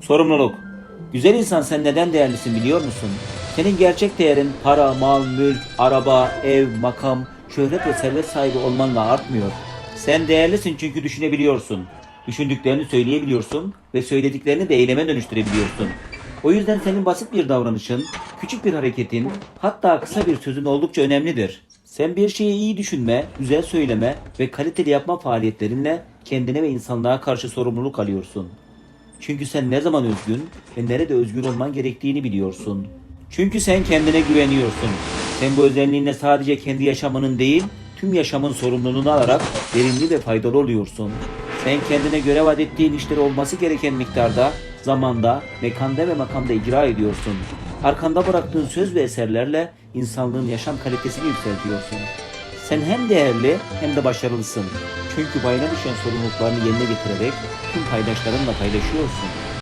Sorumluluk. Güzel insan sen neden değerlisin biliyor musun? Senin gerçek değerin para, mal, mülk, araba, ev, makam, şöhret ve servet sahibi olmanla artmıyor. Sen değerlisin çünkü düşünebiliyorsun. Düşündüklerini söyleyebiliyorsun ve söylediklerini de eyleme dönüştürebiliyorsun. O yüzden senin basit bir davranışın, küçük bir hareketin, hatta kısa bir sözün oldukça önemlidir. Sen bir şeyi iyi düşünme, güzel söyleme ve kaliteli yapma faaliyetlerinle kendine ve insanlığa karşı sorumluluk alıyorsun. Çünkü sen ne zaman özgün ve nerede özgür olman gerektiğini biliyorsun. Çünkü sen kendine güveniyorsun. Sen bu özelliğinle sadece kendi yaşamının değil, tüm yaşamın sorumluluğunu alarak verimli ve faydalı oluyorsun. Sen kendine görev adettiğin işleri olması gereken miktarda, zamanda, mekanda ve makamda icra ediyorsun. Arkanda bıraktığın söz ve eserlerle insanlığın yaşam kalitesini yükseltiyorsun. Sen hem değerli hem de başarılısın. Çünkü bayına düşen sorumluluklarını yerine getirerek tüm paydaşlarınla paylaşıyorsun.